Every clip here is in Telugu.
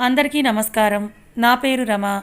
అందరికీ నమస్కారం. నా పేరు రమ.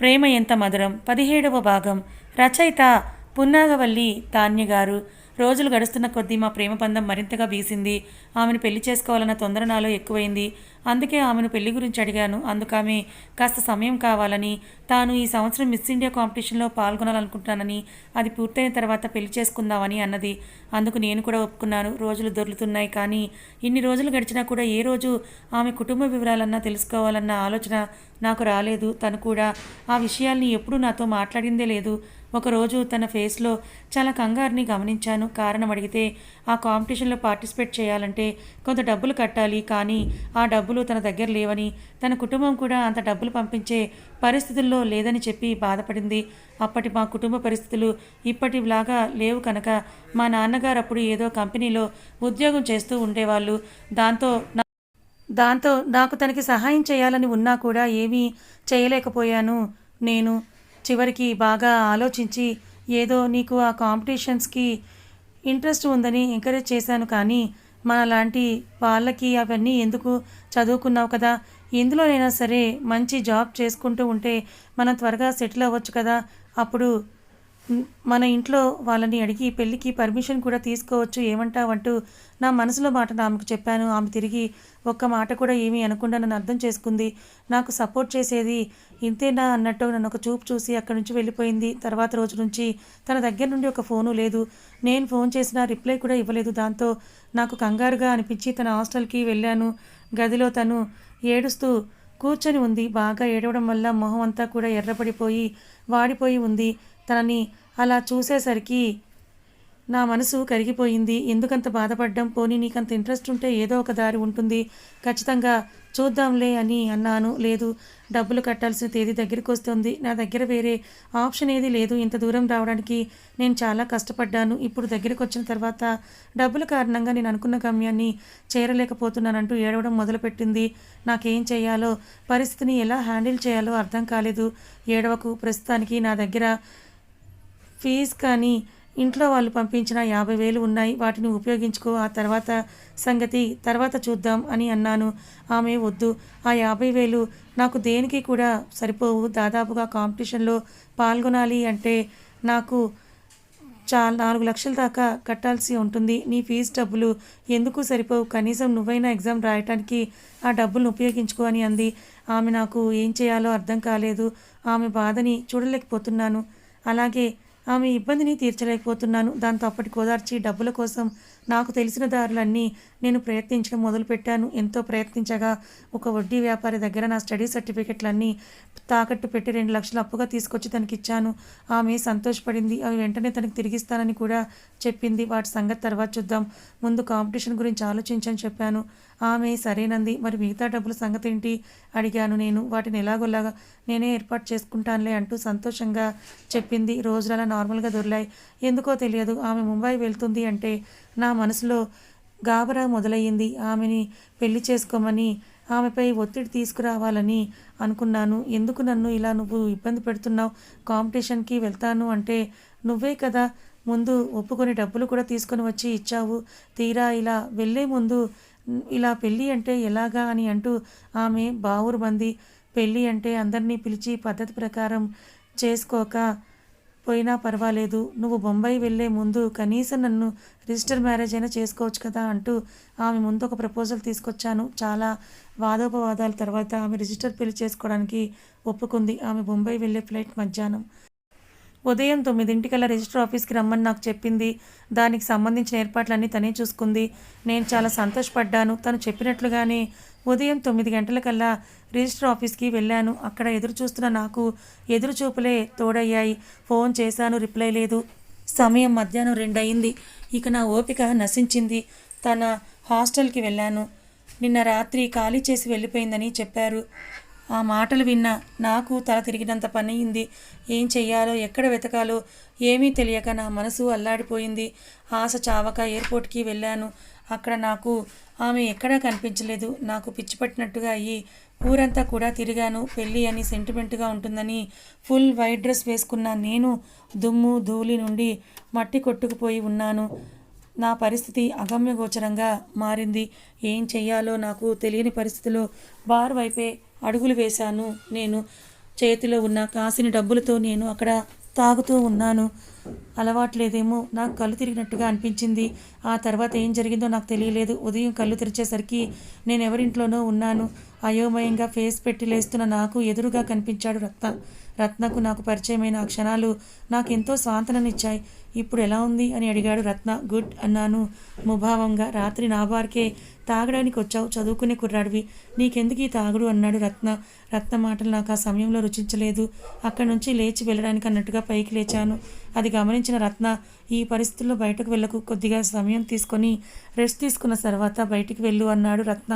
ప్రేమ ఎంత మధురం. పదిహేడవ భాగం రచయిత పున్నాగవల్లి తాన్య గారు రోజులు గడుస్తున్న కొద్దీ మా ప్రేమ బంధం మరింతగా వీసింది. ఆమెను పెళ్ళి చేసుకోవాలన్న తొందర నాలో ఎక్కువైంది. అందుకే ఆమెను పెళ్ళి గురించి అడిగాను. అందుకామె కాస్త సమయం కావాలని తాను ఈ సంవత్సరం మిస్ ఇండియా కాంపిటీషన్లో పాల్గొనాలనుకుంటున్నానని అది పూర్తయిన తర్వాత పెళ్ళి చేసుకుందామని అన్నది. అందుకు నేను కూడా ఒప్పుకున్నాను. రోజులు దొర్లుతున్నాయి కానీ ఇన్ని రోజులు గడిచినా కూడా ఏ రోజు ఆమె కుటుంబ వివరాలన్నా తెలుసుకోవాలన్న ఆలోచన నాకు రాలేదు. తను కూడా ఆ విషయాల్ని ఎప్పుడూ నాతో మాట్లాడిందే లేదు. ఒకరోజు తన ఫేస్లో చాలా కంగారుని గమనించాను. కారణం అడిగితే ఆ కాంపిటీషన్లో పార్టిసిపేట్ చేయాలంటే కొంత డబ్బులు కట్టాలి కానీ ఆ డబ్బులు తన దగ్గర లేవని తన కుటుంబం కూడా అంత డబ్బులు పంపించే పరిస్థితుల్లో లేదని చెప్పి బాధపడింది. అప్పటి మా కుటుంబ పరిస్థితులు ఇప్పటిలాగా లేవు కనుక మా నాన్నగారు అప్పుడు ఏదో కంపెనీలో ఉద్యోగం చేస్తూ ఉండేవాళ్ళు. దాంతో నా- దాంతో నాకు తనకి సహాయం చేయాలని ఉన్నా కూడా ఏమీ చేయలేకపోయాను. నేను చివరికి బాగా ఆలోచించి ఏదో నీకు ఆ కాంపిటీషన్స్కి ఇంట్రెస్ట్ ఉందని ఎంకరేజ్ చేశాను కానీ మన లాంటి వాళ్ళకి అవన్నీ ఎందుకు చదువుకున్నావు కదా? ఎందులోనైనా సరే మంచి జాబ్ చేసుకుంటూ ఉంటే మనం త్వరగా సెటిల్ అవ్వచ్చు కదా? అప్పుడు మన ఇంట్లో వాళ్ళని అడిగి పెళ్ళికి పర్మిషన్ కూడా తీసుకోవచ్చు ఏమంటావంటూ నా మనసులో మాట ఆమెకు చెప్పాను. ఆమె తిరిగి ఒక్క మాట కూడా ఏమీ అనకుండా నన్ను అర్థం చేసుకుంది. నాకు సపోర్ట్ చేసేది ఇంతేనా అన్నట్టు నన్ను ఒక చూపు చూసి అక్కడి నుంచి వెళ్ళిపోయింది. తర్వాత రోజు నుంచి తన దగ్గర నుండి ఒక ఫోను లేదు. నేను ఫోన్ చేసినా రిప్లై కూడా ఇవ్వలేదు. దాంతో నాకు కంగారుగా అనిపించి తన హాస్టల్కి వెళ్ళాను. గదిలో తను ఏడుస్తూ కూర్చొని ఉంది. బాగా ఏడవడం వల్ల మొహం అంతా కూడా ఎర్రపడిపోయి వాడిపోయి ఉంది. తనని అలా చూసేసరికి నా మనసు కరిగిపోయింది. ఎందుకంత బాధపడ్డం? పోనీ నీకంత ఇంట్రెస్ట్ ఉంటే ఏదో ఒక దారి ఉంటుంది. ఖచ్చితంగా చూద్దాంలే అని అన్నాను. లేదు డబ్బులు కట్టాల్సిన తేదీ దగ్గరికి వస్తుంది. నా దగ్గర వేరే ఆప్షన్ ఏది లేదు. ఇంత దూరం రావడానికి నేను చాలా కష్టపడ్డాను. ఇప్పుడు దగ్గరికి వచ్చిన తర్వాత డబ్బుల కారణంగా నేను అనుకున్న గమ్యాన్ని చేరలేకపోతున్నానంటూ ఏడవడం మొదలుపెట్టింది. నాకేం చేయాలో పరిస్థితిని ఎలా హ్యాండిల్ చేయాలో అర్థం కాలేదు. ఏడవకు ప్రస్తుతానికి నా దగ్గర ఫీజు కానీ ఇంట్లో వాళ్ళు పంపించిన యాభై వేలు ఉన్నాయి వాటిని ఉపయోగించుకో ఆ తర్వాత సంగతి తర్వాత చూద్దాం అని అన్నాను. ఆమె వద్దు. ఆ యాభై వేలు నాకు దేనికి కూడా సరిపోవు. దాదాపుగా కాంపిటీషన్లో పాల్గొనాలి అంటే నాకు చాలా నాలుగు లక్షల దాకా కట్టాల్సి ఉంటుంది. నీ ఫీజు డబ్బులు ఎందుకు సరిపోవు? కనీసం నువ్వైనా ఎగ్జామ్ రాయటానికి ఆ డబ్బులను ఉపయోగించుకో అని అంది. ఆమె నాకు ఏం చేయాలో అర్థం కాలేదు. ఆమె బాధని చూడలేకపోతున్నాను. అలాగే ఆమె ఇబ్బందిని తీర్చలేకపోతున్నాను. దాంతో అప్పటికి ఓదార్చి డబ్బుల కోసం నాకు తెలిసిన దారులన్నీ నేను ప్రయత్నించడం మొదలుపెట్టాను. ఎంతో ప్రయత్నించగా ఒక వడ్డీ వ్యాపారి దగ్గర నా స్టడీ సర్టిఫికెట్లన్నీ తాకట్టు పెట్టి రెండు లక్షలు అప్పుగా తీసుకొచ్చి తనకి ఇచ్చాను ఆమె సంతోషపడింది. అవి వెంటనే తనకి తిరిగిస్తానని కూడా చెప్పింది. వాటి సంగతి తర్వాత చూద్దాం. ముందు కాంపిటీషన్ గురించి ఆలోచించని చెప్పాను. ఆమె సరేనంది. మరి మిగతా డబ్బుల సంగతి ఏంటి అడిగాను నేను. వాటిని ఎలాగోలాగా నేనే ఏర్పాటు చేసుకుంటానులే అంటూ సంతోషంగా చెప్పింది. రోజులలా నార్మల్గా దొరిలాయి. ఎందుకో తెలియదు. ఆమె ముంబై వెళ్తుంది అంటే నా మనసులో గాబరా మొదలయ్యింది. ఆమెని పెళ్ళి చేసుకోమని ఆమెపై ఒత్తిడి తీసుకురావాలని అనుకున్నాను. ఎందుకు నన్ను ఇలా నువ్వు ఇబ్బంది పెడుతున్నావు? కాంపిటీషన్కి వెళ్తాను అంటే నువ్వే కదా ముందు ఒప్పుకొని డబ్బులు కూడా తీసుకొని వచ్చి ఇచ్చావు. తీరా ఇలా వెళ్ళే ముందు ఇలా పెళ్ళి అంటే ఎలాగా అని అంటూ ఆమె బావురు మంది పెళ్ళి అంటే అందరినీ పిలిచి పద్ధతి ప్రకారం చేసుకోక పోయినా పర్వాలేదు. నువ్వు బొంబాయి వెళ్ళే ముందు కనీసం నన్ను రిజిస్టర్ మ్యారేజ్ అయినా చేసుకోవచ్చు కదా అంటూ ఆమె ముందు ఒక ప్రపోజల్ తీసుకొచ్చాను. చాలా వాదోపవాదాల తర్వాత ఆమె రిజిస్టర్ పెళ్ళి చేసుకోవడానికి ఒప్పుకుంది. ఆమె బొంబాయి వెళ్ళే ఫ్లైట్ మధ్యాహ్నం. ఉదయం తొమ్మిదింటికల్లా రిజిస్టర్ ఆఫీస్కి రమ్మని నాకు చెప్పింది. దానికి సంబంధించిన ఏర్పాట్లన్నీ తనే చూసుకుంది. నేను చాలా సంతోషపడ్డాను. తను చెప్పినట్లుగానే ఉదయం తొమ్మిది గంటలకల్లా రిజిస్టర్ ఆఫీస్కి వెళ్ళాను. అక్కడ ఎదురు చూస్తున్న నాకు ఎదురు చూపులే తోడయ్యాయి. ఫోన్ చేశాను రిప్లై లేదు. సమయం మధ్యాహ్నం రెండయింది. ఇక నా ఓపిక నశించింది. తన హాస్టల్కి వెళ్ళాను. నిన్న రాత్రి ఖాళీ చేసి వెళ్ళిపోయిందని చెప్పారు. ఆ మాటలు విన్న నాకు తల తిరిగినంత పనయింది ఏం చెయ్యాలో ఎక్కడ వెతకాలో ఏమీ తెలియక నా మనసు అల్లాడిపోయింది. ఆశ చావక ఎయిర్పోర్ట్కి వెళ్ళాను. అక్కడ నాకు ఆమె ఎక్కడా కనిపించలేదు. నాకు పిచ్చిపట్టినట్టుగా అయ్యి ఊరంతా కూడా తిరిగాను. పెళ్ళి అని సెంటిమెంట్గా ఉంటుందని ఫుల్ వైట్ డ్రెస్ వేసుకున్న నేను దుమ్ము ధూళి నుండి మట్టి కొట్టుకుపోయి ఉన్నాను. నా పరిస్థితి అగమ్యగోచరంగా మారింది. ఏం చెయ్యాలో నాకు తెలియని పరిస్థితిలో బార్ వైపే అడుగులు వేశాను. నేను చేతిలో ఉన్న కాసిన డబ్బులతో నేను అక్కడ తాగుతూ ఉన్నాను. అలవాట్లేదేమో. నాకు కళ్ళు తిరిగినట్టుగా అనిపించింది. ఆ తర్వాత ఏం జరిగిందో నాకు తెలియలేదు. ఉదయం కళ్ళు తెరిచేసరికి నేను ఎవరింట్లోనో ఉన్నాను. అయోమయంగా ఫేస్ పెట్టి లేస్తున్న నాకు ఎదురుగా కనిపించాడు రత్న. రత్నకు నాకు పరిచయమైన ఆ క్షణాలు నాకు ఎంతో స్వాంతననిచ్చాయి ఇప్పుడు ఎలా ఉంది అని అడిగాడు రత్న. గుడ్ అన్నాను. ముభావంగా. రాత్రి నా బార్కే తాగడానికి వచ్చావు. చదువుకునే కుర్రాడివి. నీకెందుకు ఈ తాగుడు అన్నాడు రత్న. రత్న మాటలు నాకు ఆ సమయంలో రుచించలేదు. అక్కడి నుంచి లేచి వెళ్ళడానికి అన్నట్టుగా పైకి లేచాను. అది గమనించిన రత్న ఈ పరిస్థితుల్లో బయటకు వెళ్ళకు కొద్దిగా సమయం తీసుకొని రెస్ట్ తీసుకున్న తర్వాత బయటికి వెళ్ళు అన్నాడు రత్న.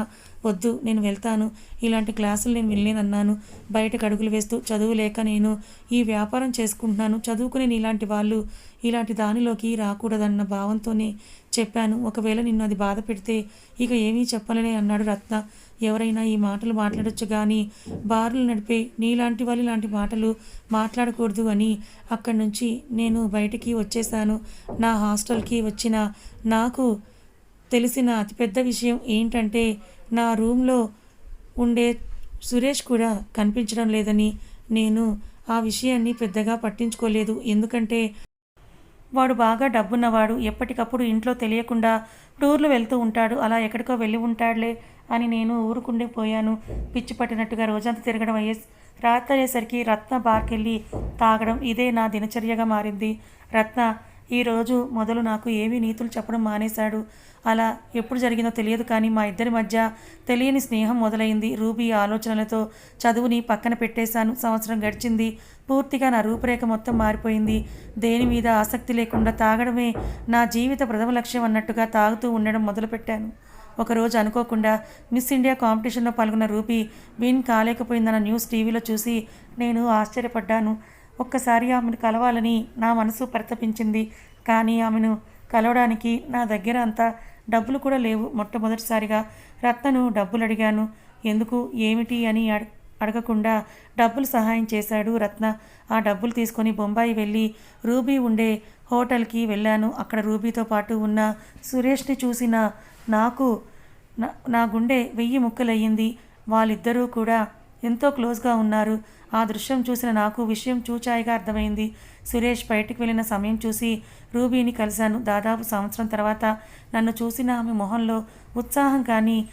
వద్దు నేను వెళ్తాను. ఇలాంటి క్లాసులు నేను వెళ్ళేనన్నాను బయటకు అడుగులు వేస్తూ చదువు లేక నేను ఈ వ్యాపారం చేసుకుంటున్నాను. చదువుకునే ఇలాంటి వాళ్ళు ఇలాంటి దానిలోకి రాకూడదన్న భావంతోనే చెప్పాను. ఒకవేళ నిన్ను అది బాధ పెడితే ఇక ఏమీ చెప్పలేనే అన్నాడు రత్న. ఎవరైనా ఈ మాటలు మాట్లాడొచ్చు కానీ బార్లు నడిపే నీలాంటి వాళ్ళు ఇలాంటి మాటలు మాట్లాడకూడదు అని అక్కడి నుంచి నేను బయటికి వచ్చేసాను నా హాస్టల్కి వచ్చిన నాకు తెలిసిన అతిపెద్ద విషయం ఏంటంటే నా రూమ్లో ఉండే సురేష్ కూడా కనిపించడం లేదని నేను ఆ విషయాన్ని పెద్దగా పట్టించుకోలేదు. ఎందుకంటే వాడు బాగా డబ్బున్నవాడు. ఎప్పటికప్పుడు ఇంట్లో తెలియకుండా టూర్లు వెళ్తూ ఉంటాడు. అలా ఎక్కడికో వెళ్ళి ఉంటాడులే. అని నేను ఊరుకుండే పోయాను. పిచ్చి పట్టినట్టుగా రోజంతా తిరగడం అయ్యే రాత్రి అయ్యేసరికి రత్న బార్కెళ్ళి తాగడం ఇదే నా దినచర్యగా మారింది. రత్న ఈరోజు మొదలు నాకు ఏమీ నీతులు చెప్పడం మానేశాడు. అలా ఎప్పుడు జరిగిందో తెలియదు కానీ మా ఇద్దరి మధ్య తెలియని స్నేహం మొదలైంది. రూబీ ఆలోచనలతో చదువుని పక్కన పెట్టేశాను. సంవత్సరం గడిచింది. పూర్తిగా నా రూపురేఖ మొత్తం మారిపోయింది. దేని మీద ఆసక్తి లేకుండా తాగడమే నా జీవిత ప్రథమ లక్ష్యం అన్నట్టుగా తాగుతూ ఉండడం మొదలుపెట్టాను. ఒకరోజు అనుకోకుండా మిస్ ఇండియా కాంపిటీషన్లో పాల్గొన్న రూపి విన్ కాలేకపోయిందన్న న్యూస్ టీవీలో చూసి నేను ఆశ్చర్యపడ్డాను. ఒక్కసారి ఆమెను కలవాలని నా మనసు పరితపించింది. కానీ ఆమెను కలవడానికి నా దగ్గర అంత డబ్బులు కూడా లేవు. మొట్టమొదటిసారిగా రత్నను డబ్బులు అడిగాను. ఎందుకు? ఏమిటి అని అడ అడగకుండా డబ్బులు సహాయం చేశాడు రత్న. ఆ డబ్బులు తీసుకొని బొంబాయి వెళ్ళి రూబీ ఉండే హోటల్కి వెళ్ళాను. అక్కడ రూబీతో పాటు ఉన్న సురేష్ని చూసిన నాకు నా గుండె వెయ్యి ముక్కలయ్యింది. వాళ్ళిద్దరూ కూడా ఎంతో క్లోజ్గా ఉన్నారు. ఆ దృశ్యం చూసిన నాకు విషయం చూచాయిగా అర్థమైంది. సురేష్ బయటికి వెళ్ళిన సమయం చూసి రూబీని కలిశాను. దాదాపు సంవత్సరం తర్వాత నన్ను చూసిన ఆమె మొహంలో ఉత్సాహం కానీ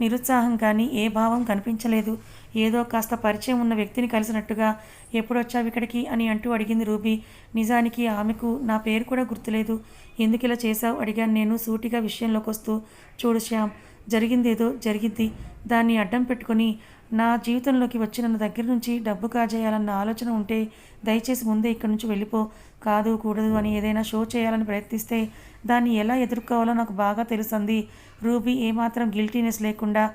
నిరుత్సాహం కానీ ఏ భావం కనిపించలేదు. ఏదో కాస్త పరిచయం ఉన్న వ్యక్తిని కలిసినట్టుగా ఎప్పుడొచ్చావు ఇక్కడికి అని అంటూ అడిగింది రూబీ. నిజానికి ఆమెకు నా పేరు కూడా గుర్తులేదు. ఎందుకు ఇలా చేశావు? అడిగాను నేను సూటిగా విషయంలోకి వస్తూ. చూడు శ్యామ్ జరిగిందేదో జరిగింది దాన్ని అడ్డం పెట్టుకొని నా జీవితంలోకి వచ్చి నన్ను దగ్గర నుంచి డబ్బు కాజేయాలన్న ఆలోచన ఉంటే దయచేసి ముందే ఇక్కడి నుంచి వెళ్ళిపో. కాదు కూడదు అని ఏదైనా షో చేయాలని ప్రయత్నిస్తే దాన్ని ఎలా ఎదుర్కోవాలో నాకు బాగా తెలుసంది. రూబీ ఏమాత్రం గిల్టీనెస్ లేకుండా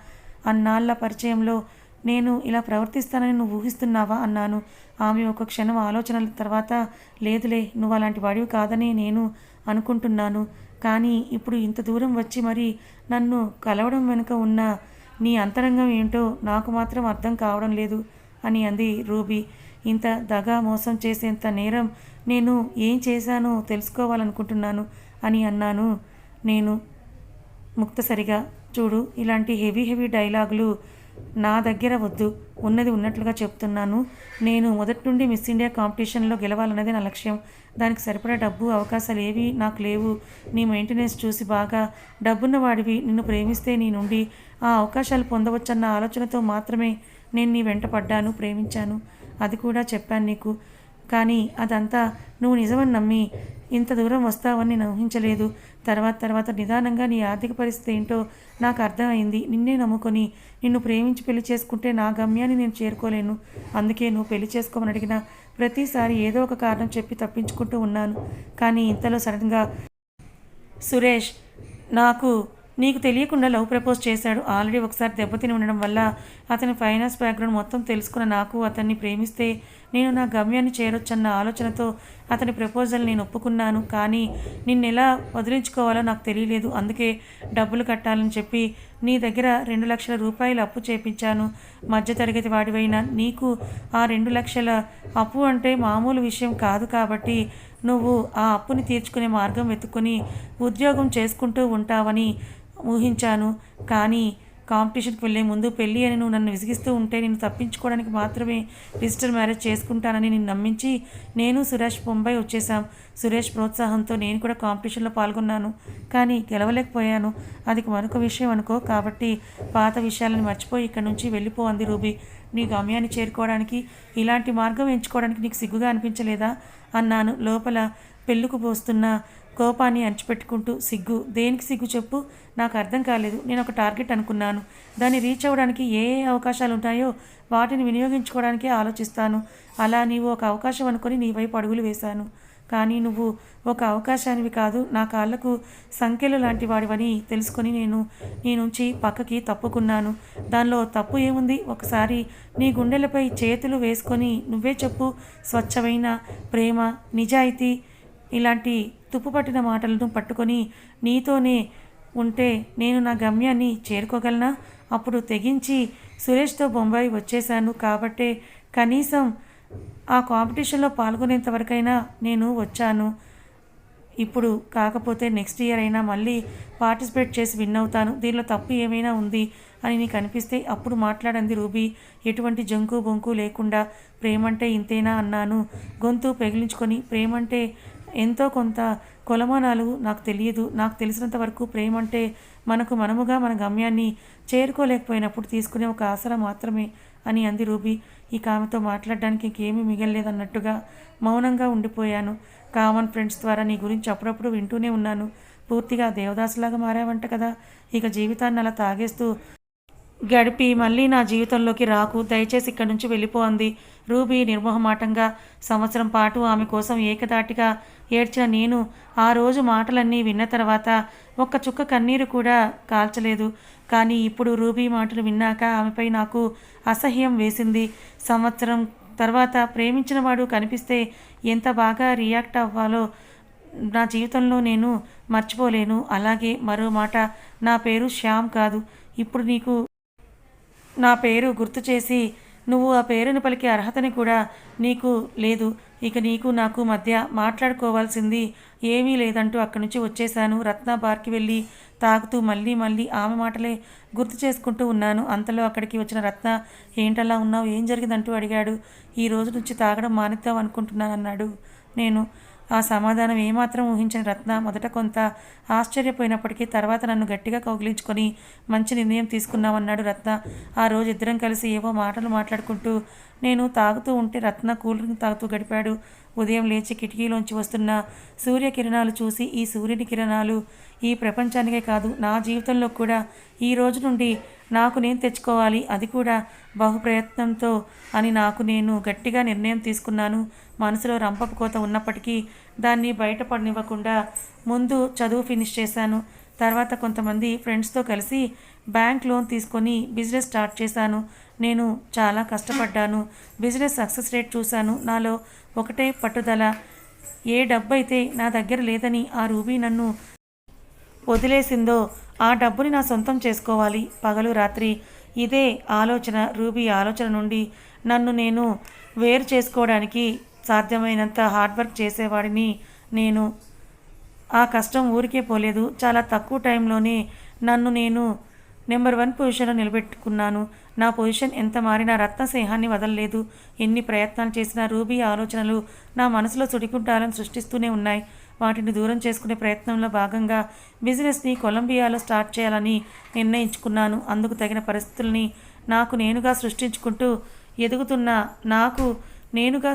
అన్నాళ్ళ పరిచయంలో నేను ఇలా ప్రవర్తిస్తానని నువ్వు ఊహిస్తున్నావా? అన్నాను. ఆమె ఒక క్షణం ఆలోచనల తర్వాత లేదులే నువ్వు అలాంటి వాడివి కాదని నేను అనుకుంటున్నాను. కానీ ఇప్పుడు ఇంత దూరం వచ్చి మరి నన్ను కలవడం వెనుక ఉన్న నీ అంతరంగం ఏంటో నాకు మాత్రం అర్థం కావడం లేదు అని అంది రూబీ. ఇంత దగా మోసం చేసేంత నేరం నేను ఏం చేశానో తెలుసుకోవాలనుకుంటున్నాను అని అన్నాను నేను ముక్తసరిగా. చూడు ఇలాంటి హెవీ హెవీ డైలాగులు నా దగ్గర వద్దు. ఉన్నది ఉన్నట్లుగా చెప్తున్నాను. నేను మొదటి నుండి మిస్ ఇండియా కాంపిటీషన్లో గెలవాలన్నది నా లక్ష్యం. దానికి సరిపడా డబ్బు అవకాశాలు ఏవి నాకు లేవు. నీ మెయింటెనెన్స్ చూసి బాగా. డబ్బున్న వాడివి. నిన్ను ప్రేమిస్తే నీ నుండి ఆ అవకాశాలు పొందవచ్చన్న ఆలోచనతో మాత్రమే నేను నీ వెంట పడ్డాను ప్రేమించాను. అది కూడా చెప్పాను నీకు. కానీ అదంతా నువ్వు నిజమని నమ్మి ఇంత దూరం వస్తావని నేను ఊహించలేదు. తర్వాత తర్వాత నిదానంగా నీ ఆర్థిక పరిస్థితి ఏంటో నాకు అర్థమైంది. నిన్నే నమ్ముకొని నిన్ను ప్రేమించి పెళ్ళి చేసుకుంటే నా గమ్యాన్ని నేను చేరుకోలేను. అందుకే నువ్వు పెళ్ళి చేసుకోమని అడిగిన ప్రతిసారి ఏదో ఒక కారణం చెప్పి తప్పించుకుంటూ ఉన్నాను. కానీ ఇంతలో సడన్గా సురేష్ నాకు నీకు తెలియకుండా లవ్ ప్రపోజ్ చేశాడు. ఆల్రెడీ ఒకసారి దెబ్బతిని ఉండడం వల్ల అతని ఫైనాన్స్ బ్యాక్గ్రౌండ్ మొత్తం తెలుసుకున్న నాకు అతన్ని ప్రేమిస్తే నేను నా గమ్యాన్ని చేరొచ్చన్న ఆలోచనతో అతని ప్రపోజల్ నేను ఒప్పుకున్నాను. కానీ నిన్ను ఎలా వదిలించుకోవాలో నాకు తెలియలేదు. అందుకే డబ్బులు కట్టాలని చెప్పి నీ దగ్గర రెండు లక్షల రూపాయలు అప్పు చేపించాను. మధ్యతరగతి వాడివైన నీకు ఆ రెండు లక్షల అప్పు అంటే మామూలు విషయం కాదు కాబట్టి నువ్వు ఆ అప్పుని తీర్చుకునే మార్గం వెతుక్కొని ఉద్యోగం చేసుకుంటూ ఉంటావని ఊహించాను. కానీ కాంపిటీషన్కి వెళ్ళే ముందు పెళ్ళి అని నువ్వు నన్ను విసిగిస్తూ ఉంటే నేను తప్పించుకోవడానికి మాత్రమే రిజిస్టర్ మ్యారేజ్ చేసుకుంటానని నేను నమ్మించి నేను సురేష్ ముంబై వచ్చేసాం సురేష్ ప్రోత్సాహంతో నేను కూడా కాంపిటీషన్లో పాల్గొన్నాను. కానీ గెలవలేకపోయాను. అది మరొక విషయం అనుకో. కాబట్టి పాత విషయాలను మర్చిపోయి ఇక్కడ నుంచి వెళ్ళిపో అంది రూబీ. నీ గమ్యాన్ని చేరుకోవడానికి ఇలాంటి మార్గం ఎంచుకోవడానికి నీకు సిగ్గుగా అనిపించలేదా? అన్నాను. లోపల పెళ్ళుకు పోస్తున్న కోపాన్ని అంచిపెట్టుకుంటూ సిగ్గు. దేనికి సిగ్గు చెప్పు? నాకు అర్థం కాలేదు. నేను ఒక టార్గెట్ అనుకున్నాను. దాన్ని రీచ్ అవ్వడానికి ఏ ఏ అవకాశాలు ఉంటాయో వాటిని వినియోగించుకోవడానికే ఆలోచిస్తాను. అలా నీవు ఒక అవకాశం అనుకొని నీ వైపు అడుగులు వేశాను. కానీ నువ్వు ఒక అవకాశానివి కాదు నా కాళ్ళకు సంఖ్యలు లాంటి వాడివని తెలుసుకొని నేను నీ నుంచి పక్కకి తప్పుకున్నాను. దానిలో తప్పు ఏముంది? ఒకసారి నీ గుండెలపై చేతులు వేసుకొని నువ్వే చెప్పు. స్వచ్ఛమైన ప్రేమ నిజాయితీ ఇలాంటి తుప్పుపట్టిన మాటలను పట్టుకొని నీతోనే ఉంటే నేను నా గమ్యాన్ని చేరుకోగలనా? అప్పుడు తెగించి సురేష్తో బొంబాయి వచ్చేశాను కాబట్టే కనీసం ఆ కాంపిటీషన్లో పాల్గొనేంత వరకైనా నేను వచ్చాను. ఇప్పుడు కాకపోతే నెక్స్ట్ ఇయర్ అయినా మళ్ళీ పార్టిసిపేట్ చేసి విన్ అవుతాను. దీనిలో తప్పు ఏమైనా ఉంది అని నీకు అనిపిస్తే అప్పుడు మాట్లాడంది రూబీ. ఎటువంటి జంకు బొంకు లేకుండా ప్రేమంటే ఇంతేనా అన్నాను. గొంతు పెగిలించుకొని ప్రేమంటే ఎంతో కొంత కొలమానాలు నాకు తెలియదు. నాకు తెలిసినంత వరకు ప్రేమ అంటే మనకు మనముగా మన గమ్యాన్ని చేరుకోలేకపోయినప్పుడు తీసుకునే ఒక ఆసరా మాత్రమే అని అంది రూబీ. ఇక ఆమెతో మాట్లాడడానికి ఇంకేమీ మిగలలేదన్నట్టుగా మౌనంగా ఉండిపోయాను. కామన్ ఫ్రెండ్స్ ద్వారా నీ గురించి అప్పుడప్పుడు వింటూనే ఉన్నాను. పూర్తిగా దేవదాసులాగా మారావంట కదా. ఇక జీవితాన్ని అలా తాగేస్తూ గడిపి మళ్ళీ నా జీవితంలోకి రాకు. దయచేసి ఇక్కడి నుంచి వెళ్ళిపోంది రూబీ నిర్మోహమాటంగా. సంవత్సరం పాటు ఆమె కోసం ఏకదాటిగా ఏడ్చిన నేను ఆ రోజు మాటలన్నీ విన్న తర్వాత ఒక్క చుక్క కన్నీరు కూడా కాల్చలేదు. కానీ ఇప్పుడు రూబీ మాటలు విన్నాక ఆమెపై నాకు అసహ్యం వేసింది. సంవత్సరం తర్వాత ప్రేమించిన వాడు కనిపిస్తే ఎంత బాగా రియాక్ట్ అవ్వాలో నా జీవితంలో నేను మర్చిపోలేను. అలాగే మరో మాట నా పేరు శ్యామ్ కాదు. ఇప్పుడు నీకు నా పేరు గుర్తు చేసి నువ్వు ఆ పేరును పలికే అర్హతని కూడా నీకు లేదు. ఇక నీకు నాకు మధ్య మాట్లాడుకోవాల్సింది ఏమీ లేదంటూ అక్కడి నుంచి వచ్చేశాను. రత్న బార్కి వెళ్ళి తాగుతూ మళ్ళీ మళ్ళీ ఆమె మాటలే గుర్తు చేసుకుంటూ ఉన్నాను. అంతలో అక్కడికి వచ్చిన రత్న ఏంటలా ఉన్నావు? ఏం జరిగిందంటూ అడిగాడు. ఈ రోజు నుంచి తాగడం మానేద్దాం అనుకుంటున్నాను అన్నాడు నేను ఆ సమాధానం ఏమాత్రం ఊహించని రత్న మొదట కొంత ఆశ్చర్యపోయినప్పటికీ తర్వాత నన్ను గట్టిగా కౌగిలించుకొని మంచి నిర్ణయం తీసుకున్నామన్నాడు రత్న. ఆ రోజు ఇద్దరం కలిసి ఏవో మాటలు మాట్లాడుకుంటూ నేను తాగుతూ ఉంటే రత్న కూల్ డ్రింక్ తాగుతూ గడిపాడు. ఉదయం లేచి కిటికీలోంచి వస్తున్న సూర్యకిరణాలు చూసి ఈ సూర్యుని కిరణాలు ఈ ప్రపంచానికే కాదు నా జీవితంలో కూడా ఈ రోజు నుండి నాకు నేను తెచ్చుకోవాలి అది కూడా బహు ప్రయత్నంతో అని నాకు నేను గట్టిగా నిర్ణయం తీసుకున్నాను. మనసులో రంపపు కోత ఉన్నప్పటికీ దాన్ని బయటపడనివ్వకుండా ముందు చదువు ఫినిష్ చేశాను. తర్వాత కొంతమంది ఫ్రెండ్స్తో కలిసి బ్యాంక్ లోన్ తీసుకొని బిజినెస్ స్టార్ట్ చేశాను. నేను చాలా కష్టపడ్డాను. బిజినెస్ సక్సెస్ రేట్ చూశాను. నాలో ఒకటే పట్టుదల. ఏ డబ్బు అయితే నా దగ్గర లేదని ఆ రూబీ నన్ను వదిలేసిందో ఆ డబ్బుని నా సొంతం చేసుకోవాలి. పగలు రాత్రి ఇదే ఆలోచన రూబీ ఆలోచన నుండి నన్ను నేను వేరు చేసుకోవడానికి సాధ్యమైనంత హార్డ్ వర్క్ చేసేవాడిని నేను. ఆ కష్టం ఊరికే పోలేదు. చాలా తక్కువ టైంలోనే నన్ను నేను నెంబర్ వన్ పొజిషన్లో నిలబెట్టుకున్నాను. నా పొజిషన్ ఎంత మారినా స్నేహాన్ని వదలలేదు. ఎన్ని ప్రయత్నాలు చేసినా రూబీ ఆలోచనలు నా మనసులో సుడికుంటాలను సృష్టిస్తూనే ఉన్నాయి. వాటిని దూరం చేసుకునే ప్రయత్నంలో భాగంగా బిజినెస్ని కొలంబియాలో స్టార్ట్ చేయాలని నిర్ణయించుకున్నాను. అందుకు తగిన పరిస్థితుల్ని నాకు నేనుగా సృష్టించుకుంటూ ఎదుగుతున్న నాకు నేనుగా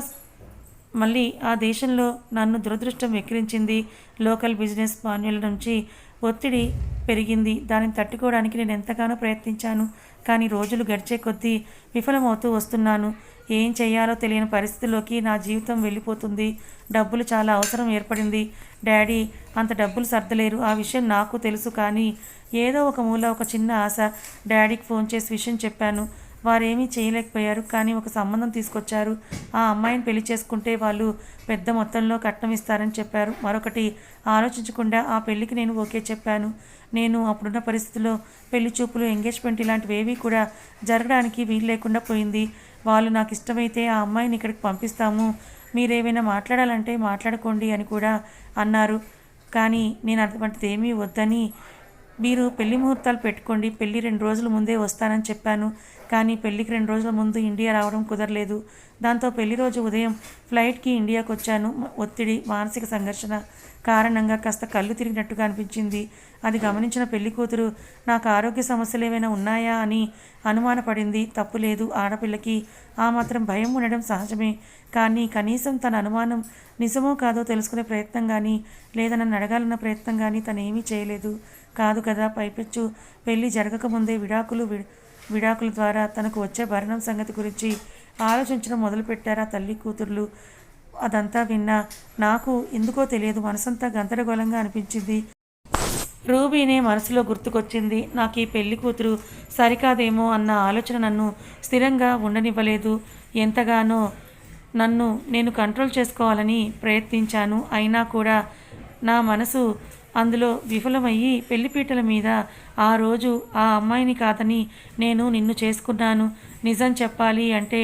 మళ్ళీ ఆ దేశంలో నన్ను దురదృష్టం వెక్కిరించింది. లోకల్ బిజినెస్ మాన్యుల నుంచి ఒత్తిడి పెరిగింది. దానిని తట్టుకోవడానికి నేను ఎంతగానో ప్రయత్నించాను. కానీ రోజులు గడిచే కొద్దీ విఫలమవుతూ వస్తున్నాను. ఏం చేయాలో తెలియని పరిస్థితిలోకి నా జీవితం వెళ్ళిపోతుంది. డబ్బులు చాలా అవసరం ఏర్పడింది. డాడీ అంత డబ్బులు సర్దలేరు. ఆ విషయం నాకు తెలుసు కానీ ఏదో ఒక మూల ఒక చిన్న ఆశ. డాడీకి ఫోన్ చేసి విషయం చెప్పాను. వారేమీ చేయలేకపోయారు. కానీ ఒక సంబంధం తీసుకొచ్చారు. ఆ అమ్మాయిని పెళ్ళి చేసుకుంటే వాళ్ళు పెద్ద మొత్తంలో కట్నం ఇస్తారని చెప్పారు. మరొకటి ఆలోచించకుండా ఆ పెళ్ళికి నేను ఓకే చెప్పాను. నేను అప్పుడున్న పరిస్థితుల్లో పెళ్ళి చూపులు ఎంగేజ్మెంట్ ఇలాంటివి ఏవి కూడా జరగడానికి వీలు లేకుండా పోయింది. వాళ్ళు నాకు ఇష్టమైతే ఆ అమ్మాయిని ఇక్కడికి పంపిస్తాము. మీరేమైనా మాట్లాడాలంటే మాట్లాడుకోండి అని కూడా అన్నారు. కానీ నేను అటువంటిది ఏమీ వద్దని మీరు పెళ్ళి ముహూర్తాలు పెట్టుకోండి పెళ్ళి రెండు రోజుల ముందే వస్తానని చెప్పాను. కానీ పెళ్ళికి రెండు రోజుల ముందు ఇండియా రావడం కుదరలేదు. దాంతో పెళ్ళి రోజు ఉదయం ఫ్లైట్కి ఇండియాకు వచ్చాను ఒత్తిడి మానసిక సంఘర్షణ కారణంగా కాస్త కళ్ళు తిరిగినట్టుగా అనిపించింది. అది గమనించిన పెళ్ళి కూతురు నాకు ఆరోగ్య సమస్యలు ఏమైనా ఉన్నాయా? అని అనుమానపడింది. తప్పు లేదు. ఆడపిల్లకి ఆ మాత్రం భయం ఉండడం సహజమే. కానీ కనీసం తన అనుమానం నిజమో కాదో తెలుసుకునే ప్రయత్నం కానీ లేదా నన్ను అడగాలన్న ప్రయత్నం కానీ తను ఏమీ చేయలేదు. కాదు కదా పైపెచ్చు. పెళ్ళి జరగకముందే విడాకులు వి విడాకుల ద్వారా తనకు వచ్చే భరణం సంగతి గురించి ఆలోచించడం మొదలుపెట్టారా తల్లి కూతుర్లు. అదంతా విన్నా నాకు ఎందుకో తెలియదు. మనసంతా గందరగోళంగా అనిపించింది. రూబీనే మనసులో గుర్తుకొచ్చింది. నాకు ఈ పెళ్ళి కూతురు సరికాదేమో అన్న ఆలోచన నన్ను స్థిరంగా ఉండనివ్వలేదు. ఎంతగానో నన్ను నేను కంట్రోల్ చేసుకోవాలని ప్రయత్నించాను. అయినా కూడా నా మనసు అందులో విఫలమయ్యి పెళ్ళిపీటల మీద ఆ రోజు ఆ అమ్మాయిని కాదని నేను నిన్ను చేసుకున్నాను. నిజం చెప్పాలి అంటే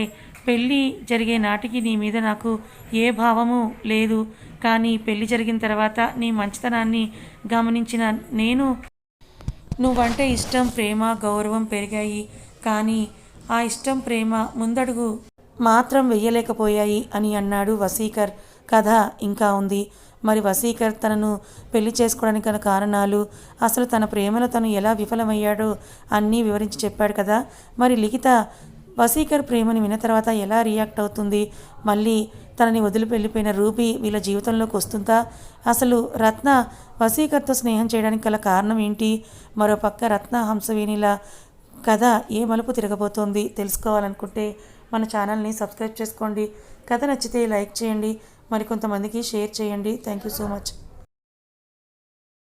పెళ్ళి జరిగే నాటికి నీ మీద నాకు ఏ భావము లేదు. కానీ పెళ్ళి జరిగిన తర్వాత నీ మంచితనాన్ని గమనించిన నేను నువ్వంటే ఇష్టం ప్రేమ గౌరవం పెరిగాయి. కానీ ఆ ఇష్టం ప్రేమ ముందడుగు మాత్రం వెయ్యలేకపోయాయి అని అన్నాడు వసీకర్ కథ ఇంకా ఉంది. మరి వసీకర్ తనను పెళ్ళి చేసుకోవడానికి గల కారణాలు అసలు తన ప్రేమలో తను ఎలా విఫలమయ్యాడో అన్నీ వివరించి చెప్పాడు కదా. మరి లిఖిత వసీకర్ ప్రేమని విన్న తర్వాత ఎలా రియాక్ట్ అవుతుంది? మళ్ళీ తనని వదిలి వెళ్ళిపోయిన రూపీ వీళ్ళ జీవితంలోకి వస్తుందా? అసలు రత్న వసీకర్తో స్నేహం చేయడానికి గల కారణం ఏంటి? మరోపక్క రత్న హంసవేణిల కథ ఏ మలుపు తిరగబోతోంది తెలుసుకోవాలనుకుంటే మన ఛానల్ని సబ్స్క్రైబ్ చేసుకోండి. కథ నచ్చితే లైక్ చేయండి. మరికొంతమందికి షేర్ చేయండి. Thank you so much